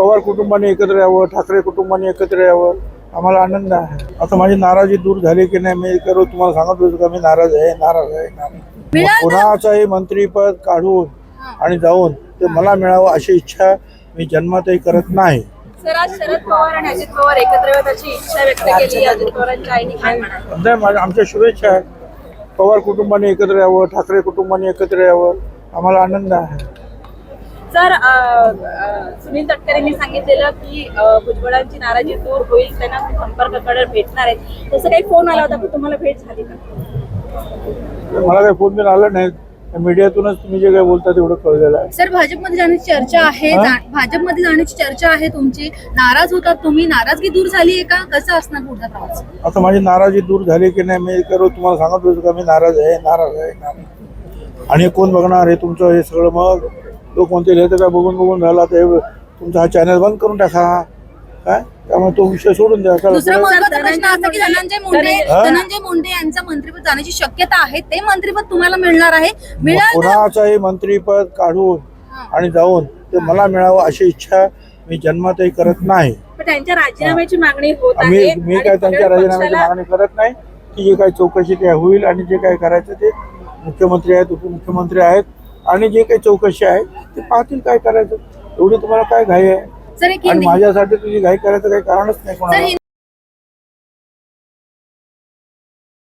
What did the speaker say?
पवार कुटुंबाने एकत्र यावं ठाकरे कुटुंबाने एकत्र यावं आम्हाला आनंद आहे. आता माझी नाराजी दूर झाली की नाही मी करू तुम्हाला सांगत होतो का मी नाराज आहे नाराज आहे नाराज आहे. कोणाचंही मंत्रीपद काढून आणि जाऊन ते मला मिळावं अशी इच्छा मी जन्मातही करत नाही. सर आज शरद पवार आणि अजित पवार एकत्र येऊन त्याची इच्छा व्यक्त केली. अजित पवारांच्या आईने काय म्हणाले? नाही माझ्या आमच्या शुभेच्छा आहेत. पवार कुटुंबाने एकत्र यावं ठाकरे कुटुंबाने एकत्र यावं आम्हाला आनंद आहे. सर सुनील तटकरेंनी सांगितलेलं की भुजबळांची नाराजी दूर होईल त्यांना संपर्काकडे भेटणार आहेत. तसं काही फोन आला होता पण तुम्हाला भेट झाली का? मला काही फोन बिन आला नाही. मीडियातूनच तुम्ही जे काही बोलता तेवढं कळलेलं आहे. सर भाजपमध्ये जाण्याची चर्चा आहे हा? भाजपमध्ये जाण्याची चर्चा आहे तुमची. नाराज होतात तुम्ही. नाराजगी दूर झाली आहे का? कसं असणार पुढचा प्रवास? आता माझी नाराजी दूर झाली की नाही मी करू तुम्हाला सांगत होतो का मी नाराज आहे नाराज आहे नाराज आहे. आणि कोण बघणार आहे तुमचं हे सगळं मग लोक म्हणतील हे तर काय बघून बघून झाला ते तुमचा हा चॅनल बंद करून टाका. काय? त्यामुळे तो विषय सोडून द्या. चला, दुसरा चला. महत्त्वाचा प्रश्न असा की धनंजय मुंडे हा? धनंजय मुंडे यांचं मंत्रिपद जाण्याची शक्यता आहे. ते मंत्रिपद तुम्हाला मिळणार आहे. मिळाल तर- कोणाचंही मंत्रीपद काढून आणि जाऊन ते मला मिळावं अशी इच्छा मी जन्मातही करत नाही. पण त्यांच्या राजीनाम्याची मागणी होत आहे मी आणि काय त्यांच्या राजीनाम्याची पक्षाला- मागणी करत नाही की जे काही चौकशी ते होईल आणि जे काही करायचं ते मुख्यमंत्री आहेत उपमुख्यमंत्री आहेत. आणि जे काही चौकशी आहे ते पाहतील काय करायचं. एवढी तुम्हाला काय घाई आहे? आणि माझ्यासाठी तुझी घाई करायचं काही कारणच नाही कोणाला.